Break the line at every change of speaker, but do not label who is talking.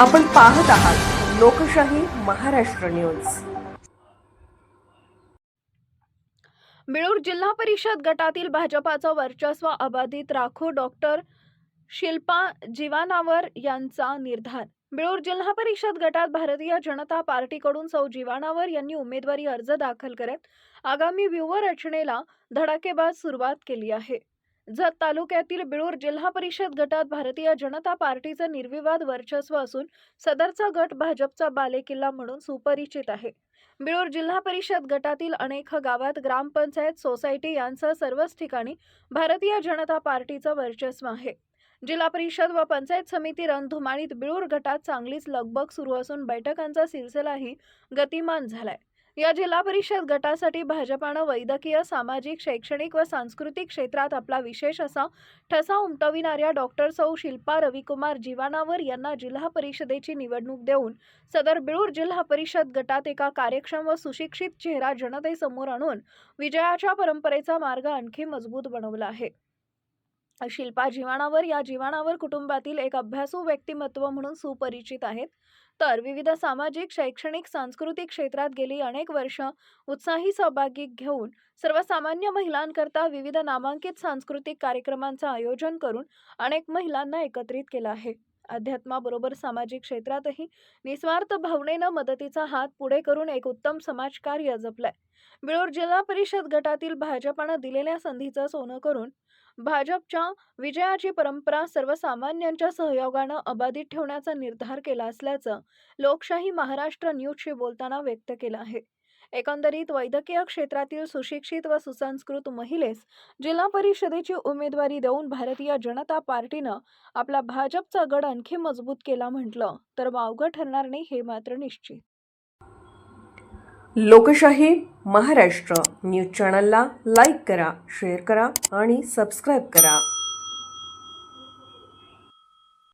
आपण पाहत आहात लोकशाही महाराष्ट्र न्यूज.
बिळूर जिल्हा परिषद गटातील भाजपाचं वर्चस्व अबाधित राखू डॉक्टर शिल्पा जीवानावर यांचा निर्धार. बिळूर जिल्हा परिषद गटात भारतीय जनता पार्टीकडून सौ जीवानावर यांनी उमेदवारी अर्ज दाखल करत आगामी व्यूहरचनेला धडाकेबाज सुरुवात केली आहे. जत तालुक्यातील बिळूर जिल्हा परिषद गटात भारतीय जनता पार्टीचं निर्विवाद वर्चस्व असून सदरचा गट भाजपचा बालेकिल्ला म्हणून सुपरिचित आहे. बिळूर जिल्हा परिषद गटातील अनेक गावात ग्रामपंचायत सोसायटी यांसह सर्वच ठिकाणी भारतीय जनता पार्टीचं वर्चस्व आहे. जिल्हा परिषद व पंचायत समिती रणधुमाळीत बिळूर गटात चांगलीच लगबग सुरू असून बैठकांचा सिलसिलाही गतिमान झालाय. या जिल्हा परिषद गटासाठी भाजपानं वैद्यकीय सामाजिक शैक्षणिक व सांस्कृतिक क्षेत्रात आपला विशेष असा ठसा उमटविणाऱ्या डॉक्टर सौ शिल्पा रविकुमार जीवानावर यांना जिल्हा परिषदेची निवडणूक देऊन सदर बिळूर जिल्हा परिषद गटात एका कार्यक्षम व सुशिक्षित चेहरा जनतेसमोर आणून विजयाच्या परंपरेचा मार्ग आणखी मजबूत बनवला आहे. शिल्पा जीवाणावर या जीवाणावर कुटुंबातील एक अभ्यासू व्यक्तिमत्व म्हणून सुपरिचित आहेत. तर विविध सामाजिक शैक्षणिक सांस्कृतिक क्षेत्रात गेली अनेक वर्ष उत्साही सहभागी घेऊन सर्वसामान्य महिलांकरता विविध नामांकित सांस्कृतिक कार्यक्रमांचं आयोजन करून अनेक महिलांना एकत्रित केलं आहे. अध्यात्माबरोबर सामाजिक क्षेत्रातही निस्वार्थ भावनेनं मदतीचा हात पुढे करून एक उत्तम समाजकार्य जपलंय. बिळूर जिल्हा परिषद गटातील भाजपानं दिलेल्या संधीचं सोनं करून भाजपच्या विजयाची परंपरा सर्वसामान्यांच्या सहयोगानं अबाधित ठेवण्याचा निर्धार केला असल्याचं लोकशाही महाराष्ट्र न्यूजशी बोलताना व्यक्त केलं आहे. एकंदरीत वैद्यकीय क्षेत्रातील सुशिक्षित व सुसंस्कृत महिलेस जिल्हा परिषदेची उमेदवारी देऊन भारतीय जनता पार्टीनं आपला भाजपचा गड आणखी मजबूत केला म्हटलं तर वावगं ठरणार नाही हे मात्र निश्चित.
लोकशाही महाराष्ट्र न्यूज चॅनलला लाईक करा शेअर करा आणि सबस्क्राईब करा.